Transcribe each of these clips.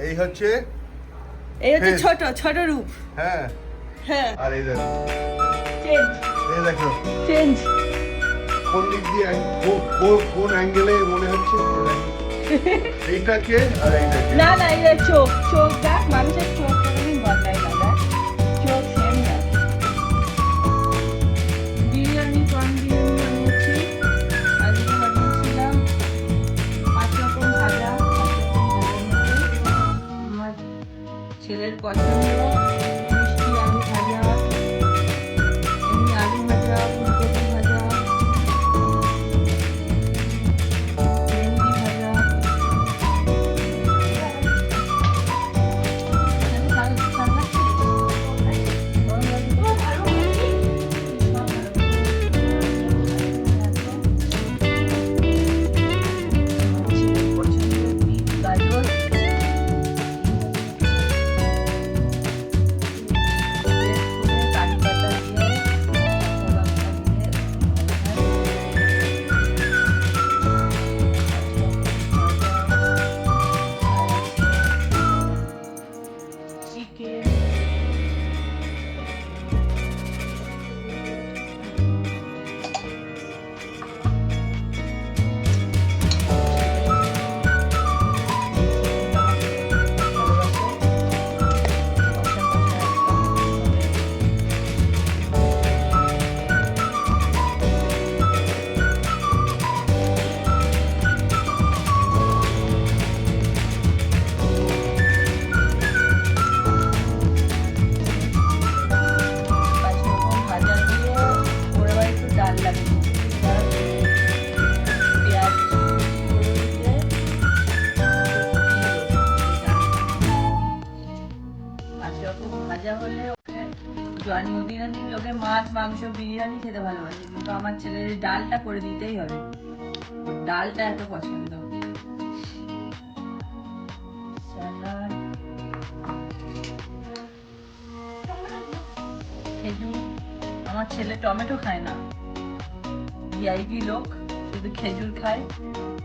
এই হচ্ছে এই হচ্ছে ছোট ছোট রূপ। হ্যাঁ। হ্যাঁ। আর এই দেখো। চেঞ্জ এই দেখো। চেঞ্জ কোন দিক দিয়ে কো- কো- কোন অ্যাঙ্গেলে মনে হচ্ছে? এইটাকে আর এইটাকে। না না এই চোখ। চোখ দেখ মানুষের চোখ কোনোদিন বদলায় না দেখ চোখ সেম দেখ। বিরিয়ানি কম বিরিয়ানি ছেলের পছন্দ Yeah. রকম ভাজা হলে ওকে জন্মদিনে ওকে মাছ, মাংস, বিরিয়ানি খেতে ভালোবাসে। কিন্তু আমার ছেলের ডালটা করে দিতেই হবে। ডালটা এত পছন্দ। খেজুর। আমার ছেলে টমেটো খায় না। ভিআইপি লোক, শুধু খেজুর খায়।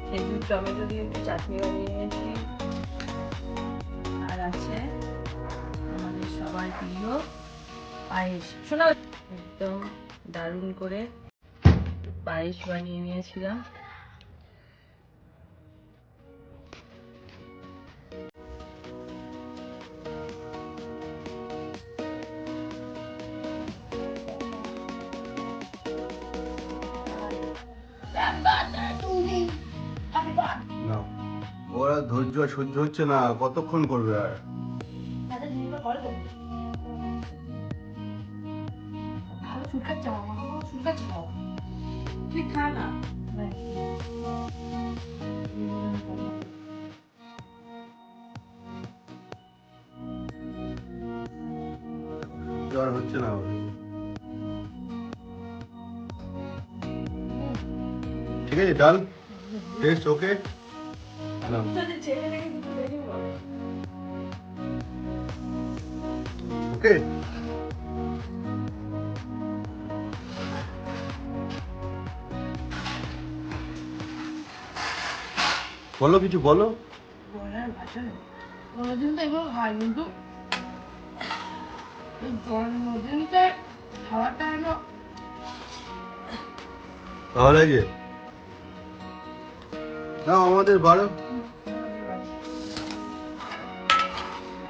খেজুর, টমেটো দিয়ে একটু চাটনি বানিয়ে নিয়েছি। আর আছে সবার প্রিয় পায়েস। শোনা, একদম দারুণ করে পায়েস বানিয়ে নিয়েছিলাম। ওরা ধৈর্য সহ্য হচ্ছে না, কতক্ষণ করবে আর? তুই খা না জ্বর হচ্ছে না। ঠিক আছে ডাল টেস্ট ওকে ওকে। বলো কিছু বলো। জন্মদিন তো এবার হয় কিন্তু জন্মদিনটা খাওয়াটা হলো ভালো লাগে না আমাদের বারো।